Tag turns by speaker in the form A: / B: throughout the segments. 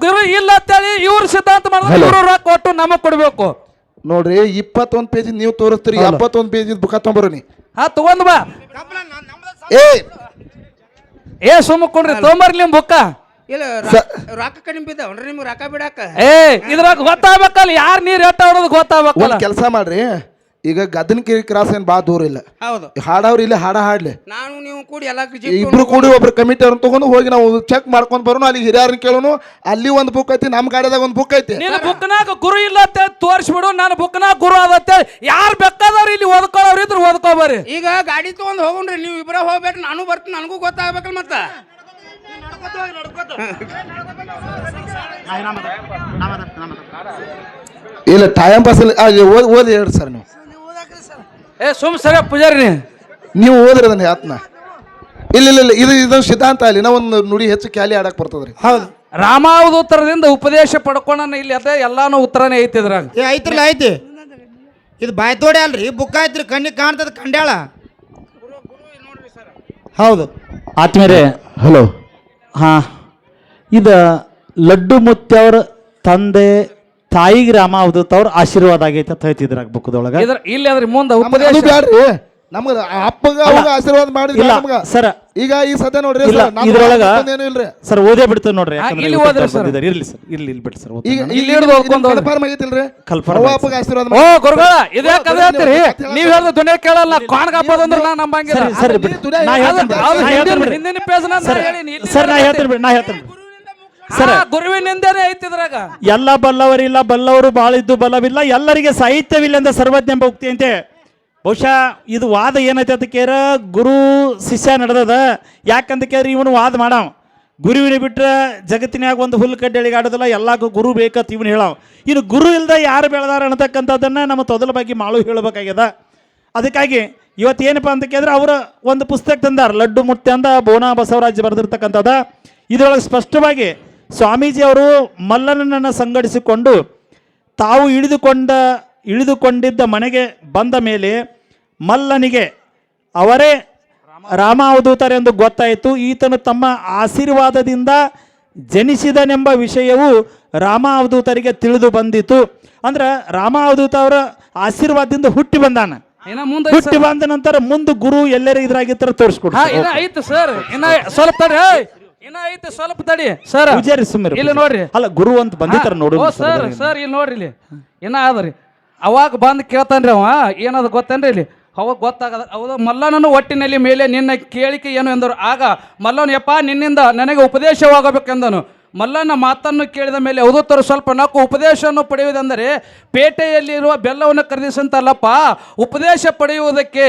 A: ಗುರು ಇಲ್ಲ ಅಂತೇಳಿ ಇವ್ರ ಸಿದ್ಧಾಂತ ಮಾಡಿದ್ರೆ
B: Hello.
A: ಇವ್ರು ರೊಕ್ಕ ಕೊಟ್ಟು ನಮಗ್ ಕೊಡ್ಬೇಕು.
B: ನೋಡ್ರಿ ಇಪ್ಪತ್ತೊಂದ್ ಪೇಜ್ ನೀವು ತೋರಿಸ್ತೀರಿ ಎಪ್ಪತ್ತೊಂದ್ ಪೇಜ್ ಬುಕ್ ತೊಂಬರೋನಿ
A: ಹಾ ತಗೊಂಡ್ ಬಾ.
B: ಏ!
A: ಏ ಸುಮ್ಮ ಕೊಡ್ರಿ ತಗೊಂಬರ್ಲಿ ನಿಮ್ ಬುಕ್ಕ.
C: ಇಲ್ಲ
B: ರಾಕ
C: ರೊಕ್ಕ ಕಡಿಮೆ ಬಿದ್ದಾವನ್ರಿ ನಿಮ್ಗೆ ರೊಕ್ಕ ಬಿಡಾಕ?
A: ಏ ಇದ್ರಾಗ ಗೊತ್ತಾಗ್ಬೇಕಲ್ಲ ಯಾರ್ ನೀರ್ ಎಟ್ಟ ಹೊಡೋದು ಗೊತ್ತಾಗ್ಬೇಕಲ್ಲ.
B: ಒಂದ್ ಕೆಲಸ ಮಾಡ್ರಿ. ಈಗ ಗದನಕಿರಿ ಕ್ರಾಸ್ ಏನ್ ಬಾ ದೂರ ಇಲ್ಲ.
C: ಹೌದು.
B: ಹಾಡವ್ರು ಇಲ್ಲಿ ಹಾಡ ಹಾಡ್ಲಿ.
C: ನಾನು ನೀವು ಕೂಡಿ ಎಲ್ಲ
B: ಇಬ್ರು ಕೂಡಿ ಒಬ್ರು ಕಮಿಟಿ ಅವ್ರನ್ನ ತಗೊಂಡು ಹೋಗಿ ನಾವು ಚೆಕ್ ಮಾಡ್ಕೊಂಡು ಬರೋನು ಅಲ್ಲಿ ಹಿರಿಯರನ್ನ ಕೇಳೋನು ಅಲ್ಲಿ ಒಂದು ಬುಕ್ ಐತಿ ನಮ್ಮ ಗಾಡಿದಾಗ ಒಂದು ಬುಕ್ ಐತಿ.
A: ನಿನ್ನ ಬುಕ್ನಾಗ ಗುರು ಇಲ್ಲ ಅಂತ ತೋರಿಸ್ಬಿಡು ನನ್ನ ಬುಕ್ನಾಗ ಗುರು ಆಗತ್ತೆ ಯಾರು ಬೇಕಾದವ್ರು ಇಲ್ಲಿ ಓದ್ಕೊಳ್ಳೋರು ಇದ್ರೆ ಓದ್ಕೋಬರ್ರಿ.
C: ಈಗ ಗಾಡಿ ತಗೊಂಡ್ ಹೋಗೋಣ್ರಿ ನೀವು ಇಬ್ಬರ ಹೋಗ್ಬೇಕು ನಾನು ಬರ್ತೀನಿ ನನಗೂ ಗೊತ್ತಾಗ್ಬೇಕಲ್ಲ ಮತ್ತ.
B: ಇಲ್ಲ ಟೈಮ್ ಪಾಸ್ ಇಲ್ಲ. ಓದ್ ಓದಿ ಹೇಳ್ರಿ ಸರ್ ನೀವು.
A: ಏ ಸುಮ್ ಸರ ಪೂಜಾರಿ ನೀ.
B: ನೀವು ಓದ್ರಿ ಅದನ್ನ ಆತ್ನ ಇಲ್ಲ ಇಲ್ಲ ಇಲ್ಲ ಇದು ಇದೊಂದು ಸಿದ್ಧಾಂತ ಅಲ್ಲಿ. ನಾವು ಒಂದು ನುಡಿ ಹೆಚ್ಚು ಕ್ಯಾಲಿ ಆಡಕ್ ಬರ್ತದ್ರಿ.
D: ಹೌದು.
A: ರಾಮಾವಧೂತರದಿಂದ ಉಪದೇಶ ಪಡ್ಕೊಂಡ ಇಲ್ಲಿ ಅದೇ ಎಲ್ಲಾನು ಉತ್ತರನೇ ಐತಿ ಇದ್ರಾಗ.
D: ಏ ಐತ್ರಲ್ಲ ಐತಿ. ಇದು ಬಾಯ್ ತೋಡೆ ಅಲ್ರಿ. ಬುಕ್ ಐತ್ರಿ ಕಣ್ಣಿಗೆ ಕಾಣ್ತದ ಕಂಡ್ಯಾಳ. ಹೌದು.
E: ಆತ್ಮೀಯರೇ
B: ಹಲೋ
E: ಹಾ ಇದು ಲಡ್ಡು ಅವರ ತಂದೆ ತಾಯಿಗೆ ರಾಮ ಅವಧೂತ್ ಅವ್ರ ಆಶೀರ್ವಾದ ಆಗೈತೆ ಅಂತ ಹೇಳ್ತಿದ್ರ ಬುಕ್ದೊಳಗ
A: ಇದ್ರ ಇಲ್ಲಿ ಅದ್ರ ಮುಂದೆ
B: ಅದು
A: ಉಪದೇಶ
B: ಬ್ಯಾಡ್ರಿ ನಮ್ಗ ಅಪ್ಪಗ ಅವಾಗ ಆಶೀರ್ವಾದ ಮಾಡಿದ್ರಿ
E: ಇಲ್ಲ
B: ನಮ್ಗ
E: ಸರ್
B: ಈಗ ಈ ಸದ್ಯ ನೋಡ್ರಿ
E: ಇಲ್ಲ
B: ಸರ್, ನಮ್ಗ್
E: ಇದ್ರೊಳಗ
B: ಏನು ಇಲ್ರಿ
E: ಸರ್ ಓದೇ ಬಿಡ್ತೇವೆ ನೋಡ್ರಿ ಯಾಕಂದ್ರೆ
A: ಇಲ್ಲಿ ಓದ್ರಿ ಸರ್.
E: ಬಂದಿದ್ದಾರೆ. ಇರ್ಲಿ ಸರ್ ಇರ್ಲಿ ಇಲ್ಲಿ ಸರ್
B: ಈಗ
A: ಇಲ್ಲಿ ಹಿಡ್ದು ಓದ್ಕೊಂಡ್ ಹೋಗ್ರಿ.
B: ಕನ್ಫರ್ಮ್ ಆಗೈತಿಲ್ರಿ
E: Confirm
B: ಅವ್ವ
E: ಆಗೈತೆ.
B: ಅಪ್ಪಗ ಆಶೀರ್ವಾದ
A: ಓ
B: ಮಾಡಿ
A: ಗುರುಗಳ ಇದೇ
B: ಓ,
A: ಕಥೆ ಹೇಳ್ತೀರಿ
B: ನೀವು
A: ಹೇಳ್ದ ದುನಿಯಾ ಕೇಳಲ್ಲ ನಾ ನಂಬಂಗಿಲ್ಲ
E: ಸರ್ ಸರ್ ನಾ
B: ಹೇಳ್ತೀನಿ
E: ಹೇಳ್ತೀನಿ
B: ಬಿಡಿ.
E: ಬಿಡಿ. ನಾ ಹೇಳ್ತೀನಿ ಬಿಡಿ.
A: ಹಿಂದಿನ ಪೇಜ್
E: ಸರ್ ಸರ್ ನಾ ಹೇಳ್ತೀನಿ ಬಿಡಿ ನಾ ಹೇಳ್ತೀನಿ ಬಿಡಿ.
A: ಸರ್ ಗುರುವಿನಿಂದನೇ ಐತಿ ಇದ್ರಾಗ.
E: ಎಲ್ಲ ಬಲ್ಲವರಿಲ್ಲ ಬಲ್ಲವರು ಬಾಳಿದ್ದು ಬಲವಿಲ್ಲ ಎಲ್ಲರಿಗೆ ಸಾಹಿತ್ಯವಿಲ್ಲ ಎಂದ ಸರ್ವಜ್ಞ ಎಂಬ ಉಕ್ತಿ ಅಂತೆ. ಬಹುಶಃ ಇದು ವಾದ ಏನೈತೆ ಅಂತ ಕೇರ ಗುರು ಶಿಷ್ಯ ನಡೆದದ. ಯಾಕಂತ ಕೇರಿ ಇವನು ವಾದ ಮಾಡಾವ. ಗುರುವಿನ ಬಿಟ್ರೆ ಜಗತ್ತಿನ್ಯಾಗ ಒಂದು ಹುಲ್ಲು ಕಡ್ಡೆಳಿಗೆ ಆಡೋದಿಲ್ಲ ಎಲ್ಲಕ್ಕೂ ಗುರು ಬೇಕಂತ ಇವನು ಹೇಳಾವ. ಇನ್ನು ಗುರು ಇಲ್ದ ಯಾರು ಬೆಳೆದಾರ ಅನ್ನತಕ್ಕಂಥದ್ದನ್ನು ನಮ್ಮ ತೊದಲ ಬಗ್ಗೆ ಮಾಳು ಹೇಳಬೇಕಾಗ್ಯದ. ಅದಕ್ಕಾಗಿ ಇವತ್ತು ಏನಪ್ಪ ಅಂತ ಕೇಳಿದ್ರೆ ಅವರು ಒಂದು ಪುಸ್ತಕ ತಂದಾರ ಲಡ್ಡು ಮುಟ್ಟೆ ಅಂತ ಬೋನಾ ಬಸವರಾಜ್ ಬರೆದಿರ್ತಕ್ಕಂಥದ ಇದರೊಳಗೆ ಸ್ಪಷ್ಟವಾಗಿ ಸ್ವಾಮೀಜಿ ಅವರು ಮಲ್ಲನನ್ನು ಸಂಘಟಿಸಿಕೊಂಡು ತಾವು ಇಳಿದುಕೊಂಡ ಇಳಿದುಕೊಂಡಿದ್ದ ಮನೆಗೆ ಬಂದ ಮೇಲೆ ಮಲ್ಲನಿಗೆ ಅವರೇ ರಾಮ ಅವಧೂತರೆಂದು ಗೊತ್ತಾಯಿತು ಈತನು ತಮ್ಮ ಆಶೀರ್ವಾದದಿಂದ ಜನಿಸಿದನೆಂಬ ವಿಷಯವು ರಾಮ ಅವಧೂತರಿಗೆ ತಿಳಿದು ಬಂದಿತು. ಅಂದ್ರೆ ರಾಮ ಅವಧೂತ ಅವರ ಆಶೀರ್ವಾದದಿಂದ ಹುಟ್ಟಿ ಬಂದಾನ. ಹುಟ್ಟಿ ಬಂದ ನಂತರ ಮುಂದೆ ಗುರು ಎಲ್ಲರೂ ಇದ್ರಾಗಿತ್ತರ
A: ತೋರಿಸ್ಕೊಡ್ತಾರೆ. ಸ್ವಲ್ಪ ಇನ್ನ ಐತಿ ಸ್ವಲ್ಪ ತಡಿ. ಸರ್
E: ಪೂಜಾರಿ ಸುಮ್ಮನೆ
A: ಇಲ್ಲಿ ನೋಡ್ರಿ.
E: ಅಲ್ಲ ಗುರು ಅಂತ ಬಂದಿತ್ತಾರ ನೋಡು
A: ಓ ಸರ್ ಸರ್ ಇಲ್ಲಿ ನೋಡ್ರಿ ಇಲ್ಲಿ. ಇನ್ನ ಆದ್ರಿ? ಅವಾಗ ಬಂದು ಕೇಳ್ತಾನ್ರಿ ಅವ. ಏನದು ಗೊತ್ತೇನ್ರಿ ಇಲ್ಲಿ? ಅವಾಗ ಗೊತ್ತಾಗದ ಹೌದು ಮಲ್ಲನನು ಒಟ್ಟಿನಲ್ಲಿ ಮೇಲೆ ನಿನ್ನ ಕೇಳಿಕೆ ಏನು ಎಂದರು. ಆಗ ಮಲ್ಲನ ಯಪ್ಪ ನಿನ್ನಿಂದ ನನಗೆ ಉಪದೇಶವಾಗಬೇಕೆಂದನು. ಮಲ್ಲನ ಮಾತನ್ನು ಕೇಳಿದ ಮೇಲೆ ಅವಧೂತರು ಸ್ವಲ್ಪ ನಾಲ್ಕು ಉಪದೇಶವನ್ನು ಪಡೆಯುವುದೆಂದರೆ ಪೇಟೆಯಲ್ಲಿರುವ ಬೆಲ್ಲವನ್ನು ಖರೀದಿಸಂತಲ್ಲಪ್ಪ ಉಪದೇಶ ಪಡೆಯುವುದಕ್ಕೆ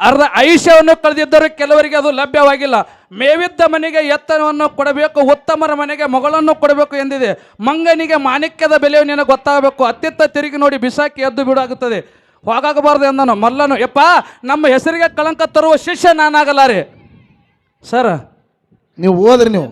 A: ಅರ್ಧ ಆಯುಷ್ಯವನ್ನು ಕಳೆದಿದ್ದರೂ ಕೆಲವರಿಗೆ ಅದು ಲಭ್ಯವಾಗಿಲ್ಲ. ಮೇವಿದ್ದ ಮನೆಗೆ ಎತ್ತನವನ್ನು ಕೊಡಬೇಕು ಉತ್ತಮರ ಮನೆಗೆ ಮಗಳನ್ನು ಕೊಡಬೇಕು ಎಂದಿದೆ. ಮಂಗನಿಗೆ ಮಾಣಿಕ್ಯದ ಬೆಲೆಯು ನಿನಗೆ ಗೊತ್ತಾಗಬೇಕು. ಅತ್ತಿತ್ತ ತಿರುಗಿ ನೋಡಿ ಬಿಸಾಕಿ ಎದ್ದು ಬಿಡಾಗುತ್ತದೆ. ಹೋಗಾಗಬಾರ್ದು ಎಂದನು. ಮಲ್ಲನು ಯಪ್ಪ ನಮ್ಮ ಹೆಸರಿಗೆ ಕಳಂಕ ತರುವ ಶಿಷ್ಯ ನಾನಾಗಲಾರೆ. ಸರ್?
B: ನೀವು ಹೋದ್ರೆ ನೀವು.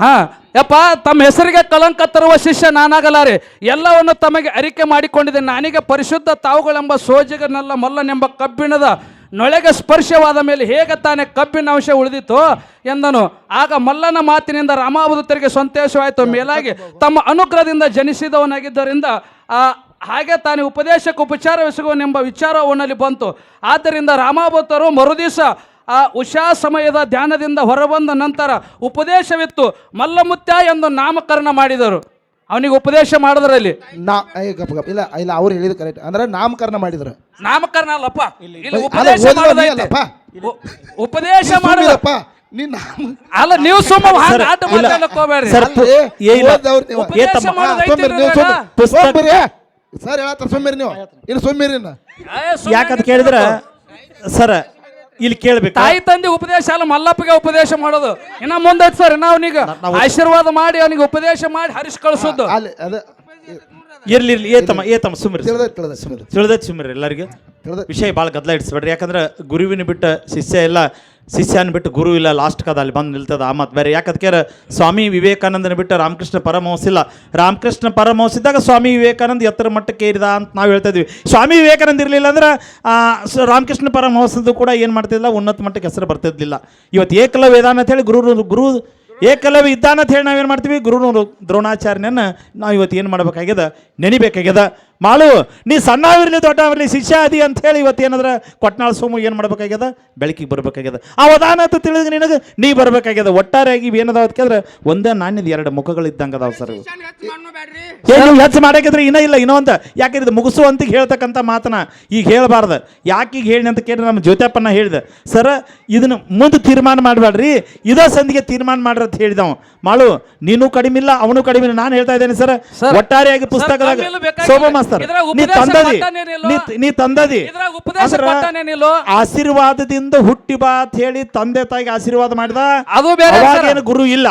A: ಹಾ ಯಪ್ಪ ತಮ್ಮ ಹೆಸರಿಗೆ ಕಳಂಕ ತರುವ ಶಿಷ್ಯ ನಾನಾಗಲಾರೆ. ಎಲ್ಲವನ್ನು ತಮಗೆ ಅರಿಕೆ ಮಾಡಿಕೊಂಡಿದೆ. ನಾನಿಗೆ ಪರಿಶುದ್ಧ ತಾವುಗಳೆಂಬ ಸೋಜಿಗನೆಲ್ಲ ಮಲ್ಲನೆಂಬ ಕಬ್ಬಿಣದ ನೊಳೆಗೆ ಸ್ಪರ್ಶವಾದ ಮೇಲೆ ಹೇಗೆ ತಾನೇ ಕಬ್ಬಿನ ಅಂಶ ಉಳಿದಿತ್ತು ಎಂದನು. ಆಗ ಮಲ್ಲನ ಮಾತಿನಿಂದ ರಾಮಾವಧೂತರಿಗೆ ಸಂತೋಷವಾಯಿತು. ಮೇಲಾಗಿ ತಮ್ಮ ಅನುಗ್ರಹದಿಂದ ಜನಿಸಿದವನಾಗಿದ್ದರಿಂದ, ಆ, ಹಾಗೆ ತಾನೇ ಉಪದೇಶಕ್ಕೆ ಉಪಚಾರವೆಸಗುವನೆಂಬ ವಿಚಾರ ಅವನಲ್ಲಿ ಬಂತು. ಆದ್ದರಿಂದ ರಾಮಾವತರು ಮರುದಿವಸ, ಆ, ಉಷಾ ಸಮಯದ ಧ್ಯಾನದಿಂದ ಹೊರಬಂದ ನಂತರ ಉಪದೇಶವಿತ್ತು. ಮಲ್ಲಮುತ್ಯ ಎಂದು ನಾಮಕರಣ ಮಾಡಿದರು. ಅವನಿಗೆ ಉಪದೇಶ ಮಾಡಿದ್ರಲ್ಲಿ
B: ನಾ ಏ, ಗಪ್ ಗಪ್. ಇಲ್ಲ ಇಲ್ಲ ಅವ್ರು ಹೇಳಿದ ಕರೆಕ್ಟ್ ಅಂದ್ರೆ ನಾಮಕರಣ ಮಾಡಿದ್ರು
A: ನಾಮಕರಣ ಅಲ್ಲಪ್ಪ ಇಲ್ಲಿ ಉಪದೇಶ ಮಾಡೋದೈತೆ.
B: ಅಲ್ಲಪ್ಪ.
A: ಉ- ಉಪದೇಶ ಮಾಡಿದ
B: ಸುಮ್ನಿರಪ್ಪ. ನೀ ನಾಮ
A: ಅಲ್ಲ ನೀವು ಸುಮ್ಮ
E: ಸರ್,
A: ಆಟ
E: ಇಲ್ಲ.
A: ಮಾತಾಡಕ್ ಹೋಗ್ಬೇಡ್ರಿ
E: ಸರ್, ಏ ಇಲ್ಲ.
B: ಓದ್ದವ್ರು ನೀವು.
A: ಉಪದೇಶ
E: ಏ ತಮ್ಮ,
A: ಮಾಡೋದು
B: ನೀವು.
E: ಪುಸ್ತಕ-
B: ಸೋಂಬೇರಿ. ಸರ್ ಹೇಳತ್ತಾರ ಸುಮ್ಮಿರಿ ನೀವು ಇನ್ನು ಸುಮ್ಮಿರಿ ಇನ್ನ.
A: ಏ, ಸುಮ್ನೆ
E: ಯಾಕಂತ ಕೇಳಿದ್ರೆ ಸರ್ ಇಲ್ಲಿ ಕೇಳ್ಬೇಕು?
A: ತಾಯಿ ತಂದೆ ಉಪದೇಶ ಅಲ್ಲ ಮಲ್ಲಪ್ಪಗೆ ಉಪದೇಶ ಮಾಡೋದು. ಇನ್ನ ಮುಂದೆ ಸರ್ ಇನ್ನ ಅವನಿಗೆ ಆಶೀರ್ವಾದ ಮಾಡಿ ಅವನಿಗೆ ಉಪದೇಶ ಮಾಡಿ ಹರಿಸ್ ಕಳಿಸೋದು.
B: ಅಲ್ಲಿ ಅದ
E: ಇರ್ಲಿ ಇರ್ಲಿ ಏ ತಮ್ಮ ಏ ತಮ್ಮ ಸುಮ್ರಿ
B: ತಿಳಿದ ತಿಳಿದ ತಿಳಿದ
E: ತಿಳಿದೈತೆ ಸುಮ್ರಿ ಎಲ್ಲರಿಗೆ.
B: ತಿಳಿದ
E: ವಿಷಯ ಭಾಳ ಗದ್ದಲ ಇಡಿಸ್ಬೇಡ್ರಿ ಯಾಕಂದ್ರೆ ಗುರುವಿನ ಬಿಟ್ಟ ಶಿಷ್ಯ ಇಲ್ಲ ಶಿಷ್ಯನ ಬಿಟ್ಟು ಗುರು ಇಲ್ಲ ಲಾಸ್ಟ್ ಕದ ಅಲ್ಲಿ ಬಂದು ನಿಲ್ತದ ಆ ಮಾತು. ಬೇರೆ ಯಾಕಂದ್ರೆ ಸ್ವಾಮಿ ವಿವೇಕಾನಂದನ ಬಿಟ್ಟು ರಾಮಕೃಷ್ಣ ಪರಮಹಂಸ ಇಲ್ಲ. ರಾಮಕೃಷ್ಣ ಪರಮಹಂಸ ಇದ್ದಾಗ ಸ್ವಾಮಿ ವಿವೇಕಾನಂದ ಎತ್ತರ ಮಟ್ಟಕ್ಕೆ ಏರಿದ ಅಂತ ನಾವು ಹೇಳ್ತಾ ಇದ್ವಿ. ಸ್ವಾಮಿ ವಿವೇಕಾನಂದ ಇರಲಿಲ್ಲ ಅಂದ್ರೆ ರಾಮಕೃಷ್ಣ ಪರಮಹಂಸದ್ದು ಕೂಡ ಏನು ಮಾಡ್ತಿದ್ದಿಲ್ಲ, ಉನ್ನತ ಮಟ್ಟಕ್ಕೆ ಹೆಸರು ಬರ್ತಿದ್ದಿಲ್ಲ ಇವತ್ತು ಏಕಲವ್ಯ ಇದಾನ ಅಂತ ಹೇಳಿ ಗುರು ಗುರು ಏಕಲವ್ಯ ಇದ್ದಾನ ಅಂತ ಹೇಳಿ ನಾವೇನು ಮಾಡ್ತೀವಿ? ಗುರುನವರು ದ್ರೋಣಾಚಾರ್ಯನ ನಾವು ಇವತ್ತು ಏನು ಮಾಡಬೇಕಾಗ್ಯದ? ನೆನಿಬೇಕಾಗ್ಯದ. ಮಾಳು ನೀ ಸಣ್ಣವಿರಲಿ ದೊಡ್ಡವಿರಲಿ ಶಿಷ್ಯ ಅದಿ ಅಂತ ಹೇಳಿ ಇವತ್ತು ಏನಾದ್ರೆ ಕೊಟ್ನಾಳ ಸೋಮು ಏನು ಮಾಡ್ಬೇಕಾಗ್ಯದ? ಬೆಳಕಿಗೆ ಬರ್ಬೇಕಾಗ್ಯದ. ಆ ವದಾನ ಅಂತ ತಿಳಿದ ನಿನಗೆ ನೀ ಬರ್ಬೇಕಾಗ್ಯದ. ಒಟ್ಟಾರೆಯಾಗಿ ಏನದಾವ ಕೇಳಿದ್ರೆ ಒಂದೇ ನಾಣ್ಯದ ಎರಡು ಮುಖಗಳಿದ್ದಂಗೆ ಅದಾವ ಸರ್
C: ಏನು ಹೆಚ್ಚು
E: ಮಾಡಾಕಿದ್ರೆ ಇನ್ನೂ ಇಲ್ಲ ಇನ್ನೊಂದು ಅಂತ ಯಾಕೆ ಇದು ಮುಗಿಸು ಅಂತ ಹೇಳ್ತಕ್ಕಂಥ ಮಾತನ್ನ ಈಗ ಹೇಳಬಾರ್ದು. ಯಾಕೆ ಈಗ ಹೇಳಿ ಅಂತ ಕೇಳಿ ನಮ್ಮ ಜ್ಯೋತ್ಯಪ್ಪನ ಹೇಳಿದೆ. ಸರ್ ಇದನ್ನು ಮುಂದೆ ತೀರ್ಮಾನ ಮಾಡಬೇಡ್ರಿ ಇದೇ ಸಂದಿಗೆ ತೀರ್ಮಾನ ಮಾಡ್ರಿ ಅಂತ ಹೇಳಿದವ. ಮಾಳು ನೀನು ಕಡಿಮೆ ಇಲ್ಲ ಅವನು ಕಡಿಮೆ ಇಲ್ಲ. ನಾನು ಹೇಳ್ತಾ ಇದ್ದೇನೆ ಸರ್. ಒಟ್ಟಾರೆಯಾಗಿ ಪುಸ್ತಕದಾಗ
A: ಕಮ್ಮಿಲು
E: ನೀ ತಂದದಿ. ನೀ- ತಂದದಿ? ಆಶೀರ್ವಾದದಿಂದ ಹುಟ್ಟಿ ಬಾ ಅಂತ ಹೇಳಿ ತಂದೆ ತಾಯಿಗೆ ಆಶೀರ್ವಾದ ಮಾಡಿದ?
A: ಅದು ಬೇರೆ
E: ಗುರು ಇಲ್ಲ.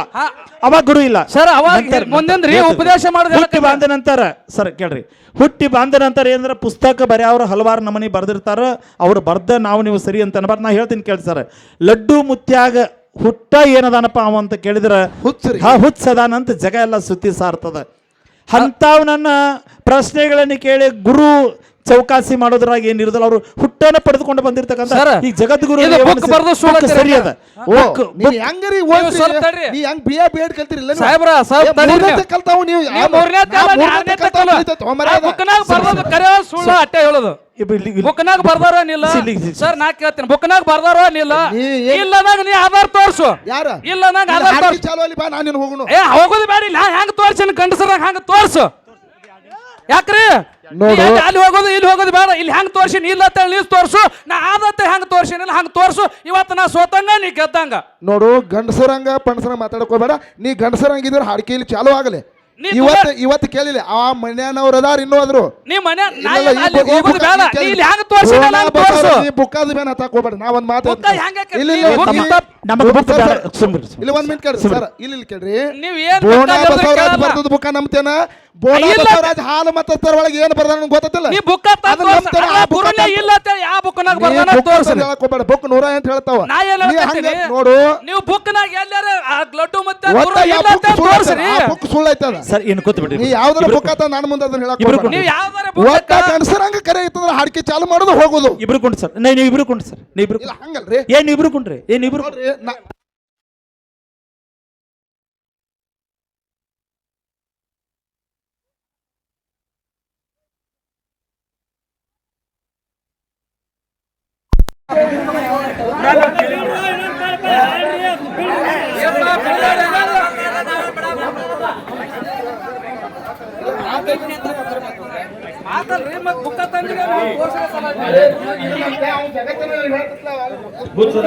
E: ಅವಾಗ ಗುರು ಇಲ್ಲ.
A: ಸರ್, ಅವಾಗ ಮುಂದಿಂದ್ರಿ ಉಪದೇಶ ಮಾಡಿದ್ರೆ
E: ಹುಟ್ಟಿ
A: ಬಾಂಧ
E: ಬಾಂದ ನಂತರ ಸರ್ ಕೇಳ್ರಿ. ಹುಟ್ಟಿ ಬಾಂಧ ನಂತರ ಏನಂದ್ರೆ ಪುಸ್ತಕ ಬರ್ಯಾವ್ರು ಹಲವಾರು ನಮನಿ ಬರ್ದಿರ್ತಾರ. ಅವ್ರು ಬರ್ದ ನಾವು ನೀವು ಸರಿ ಅಂತ ಅನ್ಬಾರ್ದು. ನಾ ಹೇಳ್ತೀನಿ ಕೇಳಿ ಸರ್. ಲಡ್ಡು ಮುತ್ಯಾಗ ಹುಟ್ಟ ಏನದಾನಪ್ಪ ಅವ ಅಂತ ಕೇಳಿದ್ರೆ?
B: ಹುಚ್ಚರಿ.
E: ಹಾ ಹುಚ್ಚದಾನ ಅಂತ ಜಗ ಎಲ್ಲ ಸುತ್ತಿ ಸಾರ್ತದ. ಅಂಥವ್ನನ್ನ ಪ್ರಶ್ನೆಗಳನ್ನು ಕೇಳಿ ಗುರು ಚೌಕಾಸಿ ಮಾಡೋದ್ರಾಗ ಏನಿರೋದಿಲ್ಲ ಅವರು ಹುಟ್ಟನ ಪಡೆದುಕೊಂಡು
A: ಬಂದಿರತಕ್ಕಂತ
E: ಈ ಜಗದ್ಗುರು ಸರಿ ಅದ.
B: ಹೆಂಗರಿ. ನೀ ಹೆಂಗ್ ಬಿ ಎ ಬಿ ಎಡ್ ಕಲ್ತಿರಿಲ್ಲ?
A: ಸಾಹೇಬ್ರ.
B: ತಕ್ ಕಲ್ತಾವು ನೀವು
A: ಸುಳ್ಳು ಅಟ್ಟೆ ಹೇಳೋದು. ಬುಕ್ನಾಗ ಬರ್ದಾರೋ ನಿಲ್ಲ
E: ಇಲ್ಲಿ- ಇಲ್ಲಿ-
A: ಸರ್ ನಾ ಕೇಳ್ತೀನಿ. ಬುಕ್ನಾಗ ಬರ್ದಾರೋ ನಿಲ್ಲ
B: ನೀ ಏನ್-
A: ಇಲ್ಲದಾಗ ನೀ ಆಧಾರ್ ತೋರ್ಸು.
B: ಯಾರ?
A: ಇಲ್ಲದಾಗ
B: ನೀನ್
A: ಆಧಾರ್ ತೋರ್ಸು.
B: ಚಾಲು ಅಲ್ಲಿ ಬಾ ನಾನು ನಿನ್ನ ಹೋಗುನು
A: ಏ ಹೋಗೋದು ಬೇಡ ಇಲ್ಲ. ಹೆಂಗ್ ತೋರ್ಸಿನ ಗಂಡಸರಾಗ ಹಂಗ ತೋರ್ಸು. ಯಾಕ್ರಿ?
B: ನೋಡು.
A: ಅಲ್ಲಿ ಹೋಗೋದು ಇಲ್ಲಿ ಹೋಗೋದು ಬೇಡ. ಇಲ್ಲಿ ಹೆಂಗ್ ತೋರ್ಸಿನಿ ಇಲ್ಲ ಅಂತ ಹೇಳಿ ನೀ ತೋರ್ಸು. ನಾ ಆದತ್ತೆ ಹೆಂಗ್ ತೋರ್ಸಿನಿಲ್ಲ ಹಂಗ್ ತೋರ್ಸು. ಇವತ್ತು ನಾ ಸೋತಂಗ ನೀ ಗೆದ್ದಂಗ.
B: ನೋಡು ಗಂಡಸರಂಗ ಪಣಸರ ಮಾತಾಡ್ಕೋಬೇಡ ನೀ ಗಂಡಸರಂಗಿದ್ರೆ ಇಲ್ಲಿ ಚಾಲು ಆಗಲಿ.
A: ನೀ
B: ಇವತ್ತು ಇವತ್ತು ಕೇಳಿಲ್ಲ ಆ ಮನ್ಯಾನವ್ರು ಅದಾರ ಇನ್ನೂ ಆದ್ರು.
A: ನೀ ಮನೆ ನಾ
B: ಇಲ್ಲ,
A: ಏನ್
B: ಈ
A: ಅಲ್ಲಿ
B: ಈ
A: ಹೋಗೋದು
B: ಬುಕ್ಕ-
A: ಬೇಡ.
B: ಈ
A: ನೀ ಇಲ್ಲಿ ಹೆಂಗ್ ತೋರ್ಸು
B: ನೀ ಬುಕ್ಕಾದ ಒಂದ್ ಮಾತು
A: ಬುಕ್ಕ
B: ಹೇಳ್ತೀನಿ.
A: ಹೆಂಗ್
B: ಇಲ್ಲ, ಇಲ್ಲ,
A: ಬುಕ್
B: ಇಲ್ಲ,
A: ಇತ್ತ-
E: ನಮಗೆ ಬುಕ್ ಬೇಡ.
B: ಸರ್,
E: ಸುಮ್ನಿರಿ,
B: ಇಲ್ಲಿ ಒಂದ್ ಮಿನಿಟ್ ಕೇಳಿ ಸರ್. ಇಲ್ಲಿ ಇಲ್ಲಿ ಕೇಳ್ರಿ
A: ನೀವ್ ಏನ್
B: ಬೋಣ
A: ಬೇಕಾದ್ರೆ
B: ಬಸವರಾಜ್
A: ಕೇಳಲ್ಲ.
B: ಬರ್ದದ ಬುಕ್ಕ ನಂಬ್ತೇನ ಬಸವರಾಜ್ ಹಾಲು ಮತ್ತ ಒಳಗೆ ಏನ್ ಬರ್ದಾನ ಗೊತ್ತಿಲ್ಲ
A: ನೀ ಗುರುನೇ
B: ತಂದು-
A: ಇಲ್ಲ ಅಂತ ಯಾವ ಬುಕ್ನಾಗ
B: ನೀ
A: ಬರ್ದಾನ
B: ಬುಕ್
A: ತೋರ್ಸು.
B: ಅಂತ ಹೇಳಕ್ ಹೋಗ್ಬೇಡ. ಬುಕ್ ನೂರ ಅಂತ ಹೇಳ್ತಾವ.
A: ನಾ ಏನ್
B: ನೀ
A: ಹೇಳ್ತೀನಿ?
B: ನೋಡು.
A: ನೀವು ಬುಕ್ನಾಗ ಎಲ್ಲಾರ ಆ ಲಡ್ಡು ಮತ್ತೆ
B: ಒಟ್ಟ
A: ಇಲ್ಲ ಅಂತ
B: ಆ ಬುಕ್ ಸುಳ್ಳು ಐತದ
E: ಸರ್ ಇನ್ನು ಕೂತ್ ಬಿಡ್ರಿ
B: ನೀ ಯಾವ್ದಾರ ಬುಕ್ ಆತ ನಾನು ಮುಂದೆ ಅದನ್ನ ಹೇಳಕ್.
A: ನೀವು ಯಾವ್ದಾರ ಬುಕ್
B: ಗಂಡಸರಂಗ ಕರೆ ಐತಂದ್ರ ಹಾಡ್ಕಿ ಚಾಲು ಮಾಡೋದು ಹೋಗೋದು.
E: ಇಬ್ರು ಕುಂಡ್ರಿ ಸರ್. ನೀವು ಇಬ್ರು ಕುಂಡ್ರಿ ಸರ್. ನೀವು ಇಬ್ರು
B: ಇಲ್ಲ ಹಂಗಲ್ರಿ.
E: ಏನ್ ಇಬ್ರು ಕುಂಡ್ರಿ. ಏನ್ ಇಬ್ರು
B: ನೋಡ್ರಿ ನಾ-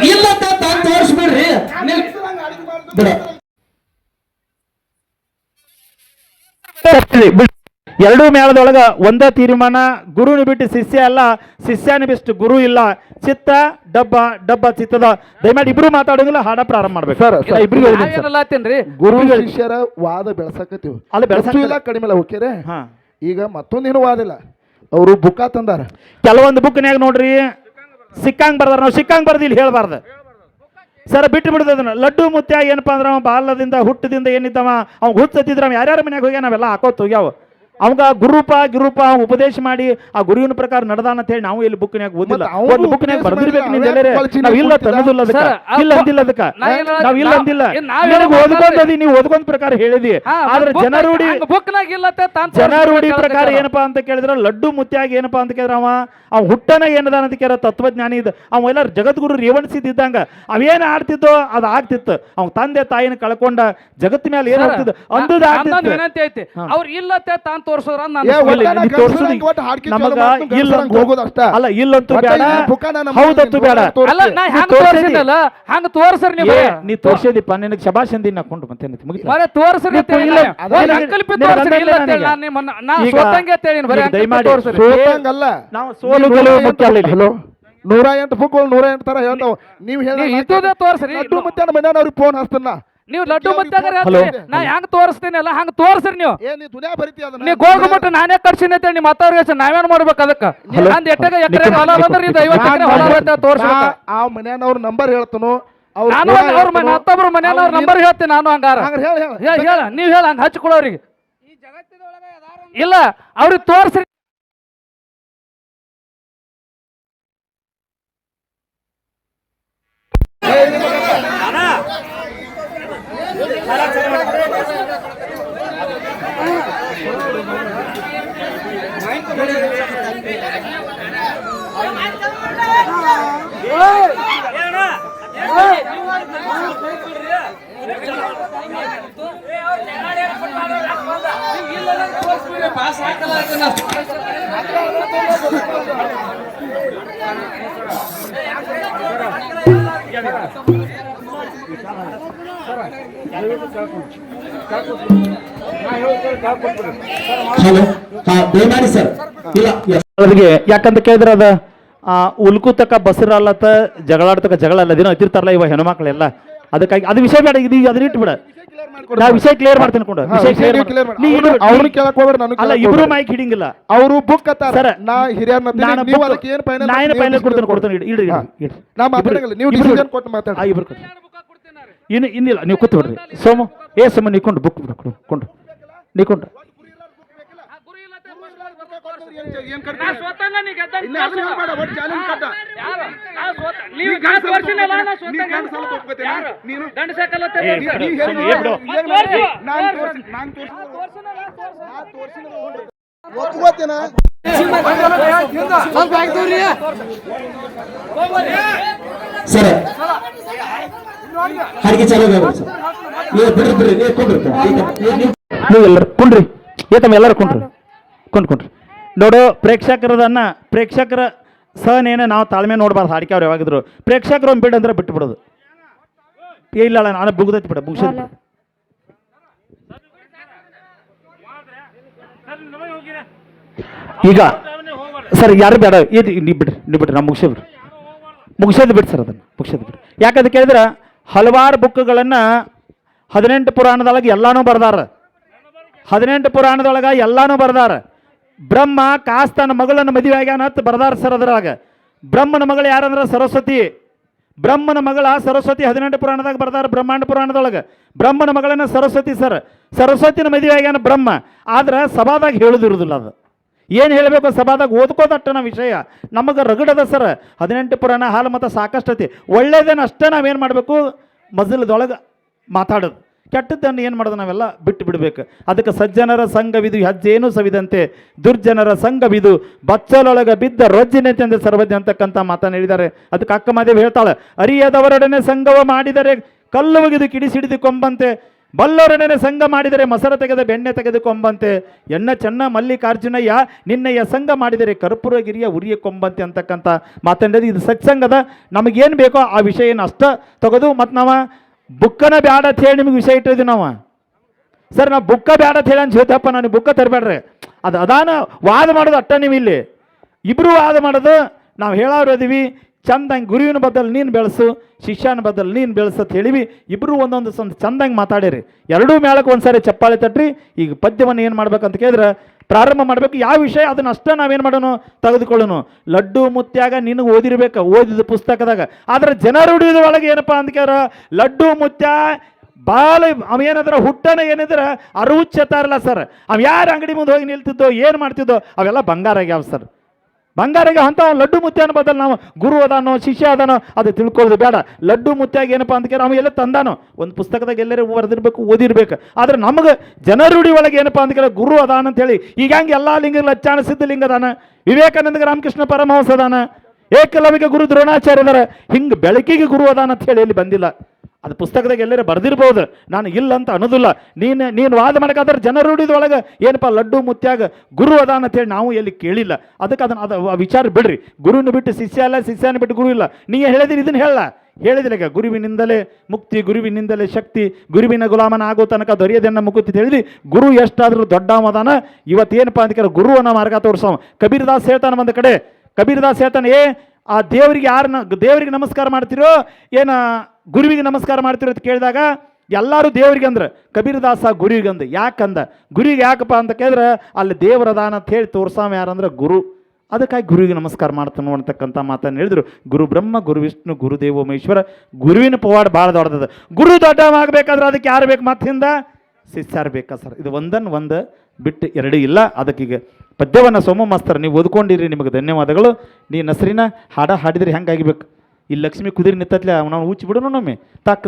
A: ಇಲ್ಲ ತೋರಿಸ್ಬಿಡ್ರಿ.
E: ಎರಡೂ ಮೇಳದೊಳಗ ಒಂದೇ ತೀರ್ಮಾನ ಗುರುನ ಬಿಟ್ಟು ಶಿಷ್ಯ ಅಲ್ಲ ಶಿಷ್ಯನ ಬಿಟ್ಟು ಗುರು ಇಲ್ಲ. ಚಿತ್ತ ಡಬ್ಬ ಡಬ್ಬ ಚಿತ್ತದ. ದಯಮಾಡಿ ಇಬ್ರು ಮಾತಾಡೋದಿಲ್ಲ ಹಾಡ ಪ್ರಾರಂಭ ಮಾಡ್ಬೇಕು.
B: ಸರ್,
E: ಇಬ್ರಿಗೆ
B: ಗುರು ಶಿಷ್ಯರ ವಾದ ಬೆಳಸಕತ್ತೀವಿ.
E: ಅಲ್ಲ,
B: ಬೆಳಸಿಲ್ಲ ಇಲ್ಲ ಕಡಿಮೆ ಇಲ್ಲ ಓಕೆರೆ?
E: ಹಾ.
B: ಈಗ ಮತ್ತೊಂದೇನು ವಾದಿಲ್ಲ ಅವರು ಬುಕ್ಕ ತಂದಾರ.
E: ಕೆಲವೊಂದು ಬುಕ್ನ್ಯಾಗ ನೋಡ್ರಿ ಸಿಕ್ಕಂಗ್ ಬರ್ದಾರ. ನಾವು ಸಿಕ್ಕಂಗ್ ಬರ್ದು ಇಲ್ಲಿ ಹೇಳ್ಬಾರ್ದು. ಸರ್ ಬಿಟ್ಟು ಬಿಡ್ದದನ್ನ ಅದನ್ನ. ಲಡ್ಡು ಮುತ್ಯ ಏನಪ್ಪ ಅಂದ್ರೆ ಅವ ಬಾಲ್ಯದಿಂದ ಹುಟ್ಟದಿಂದ ಏನಿದ್ದವ ಅವ್ನು ಹುಚ್ಚತ್ತಿದ್ರ ಅವ ಯಾರ್ಯಾರ ಮನ್ಯಾಗ ಹೋಗ್ಯ ನಾವೆಲ್ಲ ಹಾಕೋತ್ ಹೋಗ್ಯಾವ. ಅವಂಗ ಗುರುಪ ಗಿರುಪ ಉಪದೇಶ ಮಾಡಿ ಆ ಗುರುವಿನ ಪ್ರಕಾರ ನಡೆದಾನ ಅಂತ ಹೇಳಿ ನಾವು ಇಲ್ಲಿ ಬುಕ್ನ್ಯಾಗ ಓದಿಲ್ಲ ಒಂದು ಬುಕ್ನ್ಯಾಗ
B: ಉಪದೇಶ
E: ಬರ್ದಿರ್ಬೇಕು ನೀವು ಎಲ್ಲರೇ ನಾವು ಇಲ್ಲ ತನ್ನದಿಲ್ಲ ಅದಕ್ಕ ಇಲ್ಲ ಅಂದಿಲ್ಲ ಅದಕ್ಕ ನಾವು? ಇಲ್ಲ ಅಂದಿಲ್ಲ ನಿನಗ್ ಓದ್ಕೊಂಡದಿ ನೀವು ಓದ್ಕೊಂಡ್ ಪ್ರಕಾರ ಹೇಳಿದಿ ಆದ್ರೆ ಜನರೂಢಿ
A: ಬುಕ್ನಾಗ ಇಲ್ಲ ಅಂತ ತಾನ್
E: ಜನ
A: ಅಂತ
E: ಪ್ರಕಾರ. ಏನಪ್ಪಾ ಅಂತ ಕೇಳಿದ್ರೆ ಲಡ್ಡು ಮುತ್ಯಾಗ ಏನಪ್ಪಾ ಅಂತ ಕೇಳಿದ್ರೆ ಅವ ಅವ ಹುಟ್ಟನ ಏನದ ಅಂತ ಕೇಳ ತತ್ವಜ್ಞಾನಿ ಇದ್ದ ಅವ ಎಲ್ಲ ಜಗದ್ಗುರು ರೇವಣಿಸಿದ್ದಂಗ ಅವೇನ್ ಆಡ್ತಿದ್ದೋ ಅದು ಆಗ್ತಿತ್ತು ಅವ್ ತಂದೆ ತಾಯಿನ ಕಳ್ಕೊಂಡ ಜಗತ್ ಮೇಲೆ ಏನ್
A: ನಾ-
E: ಅಂದದ ಆಗ್ತಿತ್ತು
A: ವಿನಂತಿ ಐತಿ ಅವ್ರು ಇಲ್ಲ ಅಂತ ತಾನ್ ನಾನು
B: ಒಟ್ಟ ನೀ
E: ತೋರ್ಸುದು
B: ಗಂಡ್ಸರಂಗ್ ಒಟ್ಟ ಹಾಡ್ಕಿ ಚಾಲು
E: ನಮಗ
B: ಮಾಡ್ತೀನಿ,
E: ಇಲ್ಲ
B: ಗಂಡ್ಸರಂಗ್ ಹೋಗೋದು ಅಷ್ಟ.
E: ಅಲ್ಲ ಇಲ್ಲ
B: ಅಂತೂ
E: ಬೇಡ. ಹೌದತ್ತು ಬೇಡ.
A: ಅಲ್ಲ ನಾ
E: ಹೆಂಗ್
A: ಹ್ಯಾಂಗ
E: ತೋರ್ಸಿದಿ.
A: ತೋರ್ಸಿನಲ್ಲ ಹಂಗ ತೋರ್ಸ್ರಿ ನೀವು.
E: ನೀ ತೋರ್ಸಿದಿಪ್ಪ ನಿನಗೆ ಶಬಾಷ್ ಅಂದಿ ಮತ್ತೆ ಮುಗಿತ
A: ಬರೇ ತೋರ್ಸ್ರಿ ಅಂತ
E: ಇಲ್ಲ,
A: ತೋರ್ಸ್ರಿ ಅಂತ ಹೇಳಿ ನಾನು ನಿಮ್ಮನ್ನ ನಾ
E: ಈಗ
A: ಸೋತಂಗೆ ಅಂತ ಹೇಳಿ ಬರೀ
E: ನೀವು ದಯಮಾಡಿ
B: ಸೋತಂಗಲ್ಲ
E: ನಾವು ಸೋಲು ಗೆಲುವು ಮುಖ್ಯ ಅಲ್ಲ.
B: ಹಲೋ? ನೂರ ಎಂಟು ಬುಕ್ಗಳು ನೂರ ಎಂಟು ತರ ಹೇಳ್ತಾವ. ನೀವು
A: ಹೇಳಿ ತೋರ್ಸ್ರಿ.
B: ಮತ್ತೆ ಮನ್ಯಾನ ಅವ್ರಿಗೆ ಫೋನ್ ಹಚ್ತನ
A: ನೀವು ಲಡ್ಡು ಮತ್ತಾಗರ
E: ಹಲೋ.
A: ನಾ ಹೆಂಗ್ ತೋರಿಸ್ತೀನಿ ಅಲ್ಲ ಹಂಗ ತೋರ್ಸ್ರಿ ನೀವು.
B: ಏ ನೀ ದುನಿಯಾ ಬರಿತಿ ಅದನ್ನ?
A: ನೀವು ಗೋಲ್ಗುಮಟ್ಟ ನಾನೇ ಕರ್ಸಿನ ಅಂತ ನಿಮ್ಮ ಮಾತಾಡ್ರಿ ನಾವೇನ್ ಮಾಡ್ಬೇಕು ಅದಕ್ಕ? ನಂದ್ ಎಟ್ಟಾಗ ಎಕರೆ ಹೊಲ ಬಂದ್ರೆ ಇದು ಐವತ್ತು ಎಕರೆ ಹೊಲ
B: ಆ ಮನೆಯವ್ರ ನಂಬರ್ ಹೇಳ್ತನು. ಅವ್ರ
A: ನಾನು ಅವ್ರ ಮನೆ ನಂಬರ್ ಹೇಳ್ತೀನಿ ನಾನು ಹಂಗಾರ.
B: ಹೇಳ ಹೇಳ.
A: ಹೇಳ ಹೇಳ ನೀವ್ ಹೇಳ ಹಂಗ ಹಚ್ಕೊಳೋರಿಗೆ
C: ಈ ಜಗತ್ತಿನೊಳಗೆ ಯಾರು
A: ಇಲ್ಲ ಅವ್ರಿಗೆ ತೋರ್ಸ್ರಿ.
F: ಹಲೋ ಹಾ ದಯಮಾಡಿ ಸರ್ ಇಲ್ಲ
E: ಅವ್ರಿಗೆ ಯಾಕಂತ ಕೇಳಿದ್ರ ಅದ, ಆ, ಉಲ್ಕುತಕ ಬಸರಲ್ಲತ್ತ ಜಗಳಾಡ್ತಕ್ಕ ಜಗಳ ಅಲ್ಲ ದಿನ ಹತ್ತಿರ್ತಾರಲ್ಲ ಇವ ಹೆಣ್ಮಕ್ಳೆಲ್ಲ. ಅದಕ್ಕಾಗಿ, ಅದು ವಿಷಯ ಬೇಡ, ಇದು ಅದನ್ನ ಇಟ್ಟು ಬಿಡ ನಾ ವಿಷಯ ಕ್ಲಿಯರ್ ಮಾಡ್ತೀನಿ ಕೊಂಡು ವಿಷಯ
B: ವಿಷಯ
E: ಕ್ಲಿಯರ್
B: ಮಾಡಿ.
E: ನೀ
B: ಅವ್ರು-
E: ಇಬ್ರು-
B: ಅವ್ರನ್ನ ಕೇಳಕ್ ಹೋಗ್ಬೇಡ, ನಾನು
E: ಅಲ್ಲ
B: ಕೇಳಕ್
E: ಇಬ್ರು ಮೈಕ್ ಹಿಡಿಂಗಿಲ್ಲ
B: ಅವರು ಬುಕ್ ಅತ್ತಾರ
E: ಸರ್
B: ನಾ ಹಿರಿಯರ್
E: ನಾನು
B: ನೀವು ಅದಕ್ಕೆ ಏನ್ ಫೈನಲ್
E: ನಾ ಏನು ಫೈನಲ್ ಕೊಡ್ತೀನಿ
B: ನಾ ನೀವು ಡಿಸಿಷನ್ ಕೊಟ್ಟು ಮಾತಾಡಿ.
E: ಆ, ಇಬ್ರು ಕೊಡ್ರಿ. ಇನ್ನು ಇನ್ನಿಲ್ಲ ನೀವು ಕೂತು ಬಿಡ್ರಿ ಸೋಮು ಏ ಸೋಮ ನೀಕೊಂಡು ಬುಕ್ ಕೊಡು ಕೊಂಡು ನೀಕೊಂಡ್ರಿ
B: ಒಪ್ಕೋತೇನ
F: ಸರ್. ಚಾಲು ಬಿಡ್ರಿ ಬಿಡ್ರಿ. ನೀವು
E: ಎಲ್ಲರೂ ಕುಂಡ್ರಿ. ಏ ತಮ್ಮ ಎಲ್ಲರೂ ಕುಂಡ್ರಿ. ಕೊಂಡ್ ಕುಂಡ್ರಿ. ನೋಡು ಪ್ರೇಕ್ಷಕರದನ್ನ ಪ್ರೇಕ್ಷಕರ ಸಹನೇನ ನಾವು ತಾಳ್ಮೆ ನೋಡ್ಬಾರ್ದು ಹಾಡಿಕೆ ಅವ್ರು ಯಾವಾಗಿದ್ರು. ಪ್ರೇಕ್ಷಕರು ಒಂದು ಬಿಡು ಅಂದ್ರೆ ಬಿಟ್ಟು ಬಿಡೋದು ಇಲ್ಲ ನಾನು ಬುಗ್ದೈತಿ ಬಿಡ ಮುಗಿಸ. ಈಗ ಸರ್ ಯಾರು ಬೇಡ ಇದು ನೀವು ಬಿಡ್ರಿ ನೀವು ಬಿಡ್ರಿ ನಾವು ಮುಗಿಸೋದ್ರಿ ಮುಗಿಸೋದು ಬಿಡಿ ಸರ್ ಅದನ್ನು ಮುಗಿಸೋದು ಬಿಡಿ ಯಾಕಂತ ಕೇಳಿದ್ರೆ ಹಲವಾರು ಬುಕ್ಗಳನ್ನು ಹದಿನೆಂಟು ಪುರಾಣದೊಳಗೆ ಎಲ್ಲಾನು ಬರ್ದಾರ. ಹದಿನೆಂಟು ಪುರಾಣದೊಳಗೆ ಎಲ್ಲಾನು ಬರ್ದಾರ. ಬ್ರಹ್ಮ, ಕಾಸ್ತನ ತನ್ನ ಮಗಳನ್ನ ಮದುವೆ ಆಗ್ಯಾನ ಅಂತ ಬರ್ದಾರ ಸರ್ ಅದ್ರಾಗ. ಬ್ರಹ್ಮನ ಮಗಳು ಯಾರಂದ್ರೆ? ಸರಸ್ವತಿ. ಬ್ರಹ್ಮನ ಮಗಳ ಸರಸ್ವತಿ ಹದಿನೆಂಟು ಪುರಾಣದಾಗ ಬರ್ದಾರ, ಬ್ರಹ್ಮಾಂಡ ಪುರಾಣದೊಳಗೆ. ಬ್ರಹ್ಮನ ಮಗಳನ್ನ ಸರಸ್ವತಿ ಸರ್. ಸರಸ್ವತಿನ ಮದುವೆ ಆಗ್ಯಾನ ಬ್ರಹ್ಮ. ಆದ್ರೆ ಸಭಾದಾಗ ಹೇಳುದಿರುದಿಲ್ಲ ಅದು. ಏನು ಹೇಳಬೇಕು ಸಭಾದಾಗ? ಓದ್ಕೋದಟ್ಟನ ವಿಷಯ. ನಮಗೆ ರಗಡದ ಸರ್. ಹದಿನೆಂಟು ಪುರಾಣ ಹಾಲು ಮತ್ತು ಸಾಕಷ್ಟತಿ. ಒಳ್ಳೇದೇನು ಅಷ್ಟೇ ನಾವೇನು ಮಾಡಬೇಕು? ಮಜಲದೊಳಗೆ ಮಾತಾಡೋದು. ಕೆಟ್ಟದ್ದನ್ನು ಏನು ಮಾಡೋದು ನಾವೆಲ್ಲ ಬಿಟ್ಟು ಬಿಡಬೇಕು. ಅದಕ್ಕೆ ಸಜ್ಜನರ ಸಂಘವಿದು, ಹೆಜ್ಜೇನು ಸವಿದಂತೆ, ದುರ್ಜನರ ಸಂಘವಿದು, ಬಚ್ಚಲೊಳಗೆ ಬಿದ್ದ ರೊಜ್ಜಿನಂತೆ ಅಂತ ಸರ್ವಜ್ಞ ಅಂತಕ್ಕಂಥ ಮಾತನ್ನು ಹೇಳಿದ್ದಾರೆ. ಅದಕ್ಕೆ ಅಕ್ಕ ಮಾದೇವಿ ಹೇಳ್ತಾಳೆ, ಅರಿಯದವರೊಡನೆ ಸಂಘವ ಮಾಡಿದರೆ ಕಲ್ಲು ಒಗೆದು ಕಿಡಿಸಿಡಿದು ಕೊಂಬಂತೆ ಬಲ್ಲವರೊಡನೆ ಸಂಘ ಮಾಡಿದರೆ ಮೊಸರ ತೆಗೆದ ಬೆಣ್ಣೆ ತೆಗೆದುಕೊಂಬಂತೆ ಎಣ್ಣ ಚೆನ್ನ ಮಲ್ಲಿಕಾರ್ಜುನಯ್ಯ ನಿನ್ನೆಯ ಸಂಘ ಮಾಡಿದರೆ ಕರ್ಪೂರಗಿರಿಯ ಉರಿಯ ಕೊಂಬಂತೆ ಅಂತಕ್ಕಂಥ ಮಾತಂಡದು ಇದು ಸತ್ಸಂಗದ, ನಮಗೇನು ಬೇಕೋ ಆ ವಿಷಯನ ಅಷ್ಟ ತೆಗೆದು ಮತ್ತು ನಾವು ಬುಕ್ಕನ ಬ್ಯಾಡ ಅಂತ ಹೇಳಿ ನಿಮಗೆ ವಿಷಯ ಇಟ್ಟಿದ್ವಿ ನಾವು. ಸರ್ ನಾವು ಬುಕ್ಕ ಬ್ಯಾಡ ಅಂತ ಹೇಳಿ ಅಂತ ಹೇಳ್ತಪ್ಪ ನಾನು ಬುಕ್ಕ ತರಬೇಡ್ರಿ. ಅದು ಅದಾನ ವಾದ ಮಾಡೋದು ಅಟ್ಟ ನೀವು ಇಲ್ಲಿ ಇಬ್ಬರು ವಾದ ಮಾಡೋದು, ನಾವು ಹೇಳೋರು ಅದೀವಿ ಚಂದಂಗೆ ಗುರುವಿನ ಬದಲು ನೀನು ಬೆಳೆಸು, ಶಿಷ್ಯನ ಬದಲು ನೀನು ಬೆಳೆಸು ಅಂತ ಹೇಳಿವಿ. ಇಬ್ಬರು ಒಂದೊಂದು ಸಂದ್ ಚಂದಂಗೆ ಮಾತಾಡಿರಿ. ಎರಡೂ ಮೇಳಕ್ಕೆ ಒಂದ್ಸಾರಿ ಚಪ್ಪಾಳೆ ತಟ್ರಿ. ಈಗ ಪದ್ಯವನ್ನು ಏನು ಮಾಡ್ಬೇಕಂತ ಕೇಳಿದ್ರೆ, ಪ್ರಾರಂಭ ಮಾಡಬೇಕು. ಯಾವ ವಿಷಯ ಅದನ್ನ ಅಷ್ಟೇ ನಾವೇನು ಮಾಡೋಣ ತೆಗೆದುಕೊಳ್ಳೋಣ ಲಡ್ಡು ಮುತ್ಯಾಗ ನಿನಗೆ ಓದಿರ್ಬೇಕು, ಓದಿದ ಪುಸ್ತಕದಾಗ. ಆದ್ರೆ ಜನರುಡಿದ ಒಳಗೆ ಏನಪ್ಪ ಅಂತ ಕೇಳ್ರ ಲಡ್ಡು ಮುತ್ಯ ಭಾಳ ಅವ ಹುಟ್ಟನ ಏನಿದ್ರೆ? ಅರುಚ್ಯತಾರಲ್ಲ ಸರ್. ಅವ ಯಾರು ಅಂಗಡಿ ಮುಂದೆ ಹೋಗಿ ನಿಲ್ತಿದ್ದೋ, ಏನು ಮಾಡ್ತಿದ್ದೋ, ಅವೆಲ್ಲ ಬಂಗಾರ ಆಗ್ಯಾವ ಸರ್. ಬಂಗಾರಿಗೆ ಅಂತ ಲಡ್ಡು ಮುತ್ಯನ ಬದಲು ನಾವು ಗುರು ಅದಾನೋ, ಶಿಷ್ಯ ಅದಾನೋ, ಅದು ತಿಳ್ಕೊಳ್ಳೋದು ಬೇಡ. ಲಡ್ಡು ಮುತ್ಯಾಗ ಏನಪ್ಪ ಅಂತ ಕೇಳಿ ಎಲ್ಲ ತಂದಾನೋ. ಒಂದು ಪುಸ್ತಕದಾಗ ಎಲ್ಲರೂ ಬರೆದಿರ್ಬೇಕು, ಓದಿರ್ಬೇಕು. ಆದ್ರೆ ನಮಗೆ ಜನರುಡಿ ಒಳಗೆ ಏನಪ್ಪ ಅಂತ ಕೇಳಿ ಗುರು ಅದಾನ ಅಂತ ಹೇಳಿ, ಈಗ ಹಂಗೆ ಎಲ್ಲ ಲಿಂಗ ಲಚ್ಚಾಣ ಸಿದ್ಧಲಿಂಗ ಅದಾನ. ವಿವೇಕಾನಂದ ರಾಮಕೃಷ್ಣ ಪರಮಹಂಸ ಅದಾನ. ಏಕಲವಿಗೆ ಗುರು ದ್ರೋಣಾಚಾರ್ಯ ಹಿಂಗೆ ಬೆಳಕಿಗೆ ಗುರು ಅದಾನ ಅಂತ ಹೇಳಿ ಇಲ್ಲಿ ಬಂದಿಲ್ಲ. ಅದು ಪುಸ್ತಕದಾಗ ಎಲ್ಲರೂ ಬರ್ದಿರ್ಬೋದು. ನಾನು ಇಲ್ಲ ಅಂತ ಅನ್ನೋದಿಲ್ಲ. ನೀನು ನೀನು ವಾದ ಮಾಡೋಕ್ಕಾದ್ರೆ ಜನರು ಹಿಡಿದೊಳಗೆ ಏನಪ್ಪ ಲಡ್ಡು ಮುತ್ಯಾಗ ಗುರು ಅದ ಅಂತೇಳಿ ನಾವು ಎಲ್ಲಿ ಕೇಳಿಲ್ಲ. ಅದಕ್ಕೆ ಅದನ್ನು ಅದು ವಿಚಾರ ಬಿಡ್ರಿ. ಗುರುವಿನ ಬಿಟ್ಟು ಶಿಷ್ಯ ಅಲ್ಲ, ಶಿಷ್ಯನ ಬಿಟ್ಟು ಗುರು ಇಲ್ಲ. ನೀ ಹೇಳಿದಿರಿ ಇದನ್ನು ಹೇಳ. ಹೇಳಿದಿಲ್ಲ ಗುರುವಿನಿಂದಲೇ ಮುಕ್ತಿ, ಗುರುವಿನಿಂದಲೇ ಶಕ್ತಿ, ಗುರುವಿನ ಗುಲಾಮನ ಆಗೋ ತನಕ ದೊರೆಯದನ್ನ ಮುಗುತ್ತಿ ಹೇಳಿದ್ರಿ ಹೇಳಿದಿ. ಗುರು ಎಷ್ಟಾದರೂ ದೊಡ್ಡವದಾನ ಇವತ್ತೇನಪ್ಪ ಅಂತ ಕೇಳಿ ಗುರುವನ್ನ ಮಾರ್ಗ ತೋರಿಸವ. ಕಬೀರ್ದಾಸ್ ಹೇಳ್ತಾನೆ ಒಂದು ಕಡೆ. ಕಬೀರ್ದಾಸ್ ಹೇಳ್ತಾನೆ, ಏ, ಆ ದೇವರಿಗೆ ಯಾರನ್ನ ದೇವರಿಗೆ ನಮಸ್ಕಾರ ಮಾಡ್ತಿರೋ? ಏನ ಗುರುವಿಗೆ ನಮಸ್ಕಾರ ಮಾಡ್ತಿರೋದು ಕೇಳಿದಾಗ ಎಲ್ಲರೂ ದೇವರಿಗೆ ಅಂದ್ರೆ, ಕಬೀರದಾಸ ಗುರುವಿಗೆ ಅಂದ. ಯಾಕಂದ ಗುರುವಿಗೆ ಯಾಕಪ್ಪ ಅಂತ ಕೇಳಿದ್ರೆ, ಅಲ್ಲಿ ದೇವರದಾನ ಅಂತ ಹೇಳಿ ತೋರ್ಸಾಮ ಯಾರಂದ್ರೆ ಗುರು. ಅದಕ್ಕಾಗಿ ಗುರುವಿಗೆ ನಮಸ್ಕಾರ ಮಾಡ್ತಾನೆ ಅಂತಕ್ಕಂಥ ಮಾತನ್ನು ಹೇಳಿದ್ರು. ಗುರು ಬ್ರಹ್ಮ, ಗುರು ವಿಷ್ಣು ಗುರುದೇವ ಮಹೇಶ್ವರ, ಗುರುವಿನ ಪವಾಡ ಭಾಳ ದೊಡ್ಡದ. ಗುರು ದೊಡ್ಡವಾಗಬೇಕಾದ್ರೆ ಅದಕ್ಕೆ ಯಾರು ಬೇಕು ಮತ್ತಿಂದ ಶಿಷ್ಯಾರು ಬೇಕಾ ಸರ್? ಇದು ಒಂದನ್ನು ಒಂದು ಬಿಟ್ಟು ಎರಡು ಇಲ್ಲ. ಅದಕ್ಕೀಗ ಪದ್ಯವನ್ನು ಸೋಮ ಮಾಸ್ತರ್ ನೀವು ಓದ್ಕೊಂಡಿರಿ, ನಿಮಗೆ ಧನ್ಯವಾದಗಳು. ನೀ ನಸರಿನ ಹಾಡ ಹಾಡಿದ್ರೆ ಹೆಂಗಾಗಿಬೇಕು ಇಲ್ಲಿ ಲಕ್ಷ್ಮಿ ಕುದುರೆ ನಿತ್ತತ್ಲೆ ನಾವು ಹುಚ್ಚಿ ಬಿಡೋಣ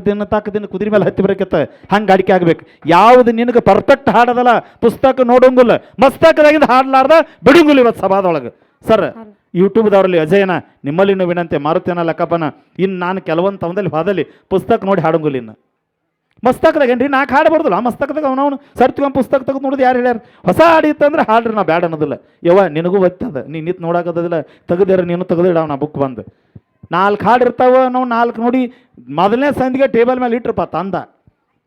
E: ದಿನ ತಕ್ಕ ದಿನ ಕುದುರೆ ಮೇಲೆ ಹತ್ತಿ ಬರಕತ್ತ. ಹಂಗೆ ಅಡಿಕೆ ಆಗ್ಬೇಕು. ಯಾವ್ದು ನಿನಗೆ ಪರ್ಫೆಕ್ಟ್ ಹಾಡದಲ್ಲ ಪುಸ್ತಕ ನೋಡೋಂಗಿಲ್ಲ ಮಸ್ತಕದಾಗಿಂದ ಹಾಡ್ಲಾರ್ದ ಬಿಡೋಂಗಿಲ್ಲ ಇವತ್ತು ಸಭಾದೊಳಗೆ. ಸರ್ ಯೂಟ್ಯೂಬ್ದವ್ರಲ್ಲಿ ಅಜಯನ ನಿಮ್ಮಲ್ಲಿ ವಿನಂತಿ ಮಾರುತೇನ ಲೆಕ್ಕಪ್ಪನ ಇನ್ನು ನಾನು ಕೆಲವೊಂದು ತವದಲ್ಲಿ ಹೋದಲ್ಲಿ ಪುಸ್ತಕ ನೋಡಿ ಹಾಡೋಂಗಿಲ್ಲ ಇನ್ನು. ಮಸ್ತಕದಾಗ ಏನ್ರಿ? ನಾಲ್ಕು ಹಾಡು ಬರ್ದಲ್ಲ ಆ ಮಸ್ತಕದಾಗ ಅವನವನು ಸರ್ತಿಗೊಂದು ಪುಸ್ತಕ ತೆಗೆದು ನೋಡಿದ್ ಯಾರು ಹೇಳ್ಯಾರ? ಹೊಸ ಹಾಡಿತ್ತಂದ್ರೆ ಹಾಡ್ರಿ ನಾ ಬ್ಯಾಡ ಅನ್ನೋದಿಲ್ಲ. ಯವ್ವ ನಿನಗೂ ಒತ್ತದ ನೀನು ನಿಂತು ನೋಡಾಕದಿಲ್ಲ ತೆಗೆದಿರ ನೀನು ತೆಗೆದಿಡ ನಾ ಬುಕ್ ಬಂದು. ನಾಲ್ಕು ಹಾಡು ಇರ್ತಾವ ನಾವು ನಾಲ್ಕು ನೋಡಿ ಮೊದಲನೇ ಸಂದಿಗೆ ಟೇಬಲ್ ಮೇಲೆ ಇಟ್ರಪ್ಪ ತಂದ.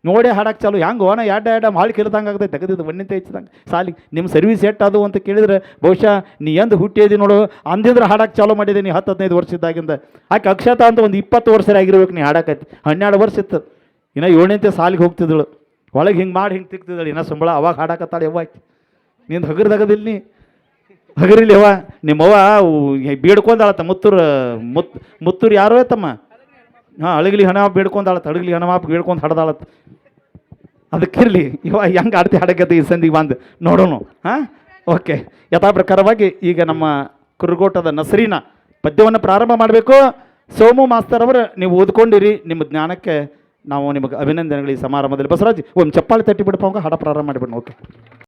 E: ನೋಡಿ ಹಾಡಕ್ಕೆ ಚಾಲು, ಹೆಂಗೆ ಓನ ಎಡ್ಡ ಎಡ್ಡ ಮಾಳಿ ಕಿಲ್ದಂಗೆ ಆಗ್ತೈತೆ, ತೆಗೆದಿದ್ದು ಬಣ್ಣಿಂತ ಹೆಚ್ಚಿದಂಗೆ. ಸಾಲಿ ನಿಮ್ಮ ಸರ್ವಿಸ್ ಎಟ್ ಅದು ಅಂತ ಕೇಳಿದ್ರೆ ಬಹುಶಃ ನೀ ಎಂದು ಹುಟ್ಟಿದಿ ನೋಡು, ಅಂದಿದ್ರೆ ಹಾಡಕ್ಕೆ ಚಾಲು ಮಾಡಿದೆ ನೀ ಹತ್ತು, ಹದಿನೈದು ವರ್ಷದಾಗಿಂದ ಆಕೆ ಅಕ್ಷತಾ ಅಂತ ಒಂದು ಇಪ್ಪತ್ತು ವರ್ಷ ಆಗಿರ್ಬೇಕು ನೀ ಹಾಡಕೈತಿ ಹನ್ನೆರಡು ವರ್ಷ ಇತ್ತು. ಇನ್ನು ಏಳನೇಂತೆ ಸಾಲಿಗೆ ಹೋಗ್ತಿದ್ದಳು. ಒಳಗೆ ಹಿಂಗೆ ಮಾಡಿ ಹಿಂಗೆ ತಿಕ್ತಿದ್ದಳು. ಇನ್ನೂ ಸಂಬಳ ಅವಾಗ ಹಾಡಕತ್ತಾಳೆ ಯಾವಾಗ ನಿಂದು ಹಗರ್ದಾಗದಿಲ್ಲ ನೀ. ಹಗರಿಲ್ಲ ಯವ್ವ ನಿಮ್ಮವ್ವ ಬೇಡ್ಕೊಂಡಾಳತ್ತ, ಮುತ್ತೂರು, ಮುತ್, ಮುತ್ತೂರು ಯಾರೋ ತಮ್ಮ ಹಾಂ, ಅಳಗಲಿ ಹಣ ಬೇಡ್ಕೊಂಡಾಳತ್ತ ಅಳಗಲಿ ಹಣ ಬೇಡ್ಕೊಂಡು ಹಡ್ದಾಳತ್ತ. ಅದಕ್ಕಿರಲಿ, ಇವ ಹೆಂಗೆ ಆಡ್ತಿ ಹಾಡಕತ್ತೆ ಈ ಸಂದಿಗೆ ಬಂದು ನೋಡೋಣ ಹಾಂ? ಓಕೆ ಯಥಾ ಪ್ರಕಾರವಾಗಿ ಈಗ ನಮ್ಮ ಕುರುಗೋಟದ ನಸರಿನ ಪದ್ಯವನ್ನು ಪ್ರಾರಂಭ ಮಾಡಬೇಕು. ಸೋಮು ಮಾಸ್ತರ್ ಅವರು, ನೀವು ಓದ್ಕೊಂಡಿರಿ, ನಿಮ್ಮ ಜ್ಞಾನಕ್ಕೆ ನಾವು ನಿಮಗೆ ಅಭಿನಂದನೆಗಳು ಈ ಸಮಾರಂಭದಲ್ಲಿ. ಬಸವರಾಜ್, ಒಂದು ಚಪ್ಪಾಳಿ ತಟ್ಟಿ ಬಿಡಪ್ಪ ಹಾಡ ಪ್ರಾರಂಭ ಮಾಡಿಬಿಡೋಣ, ಓಕೆ.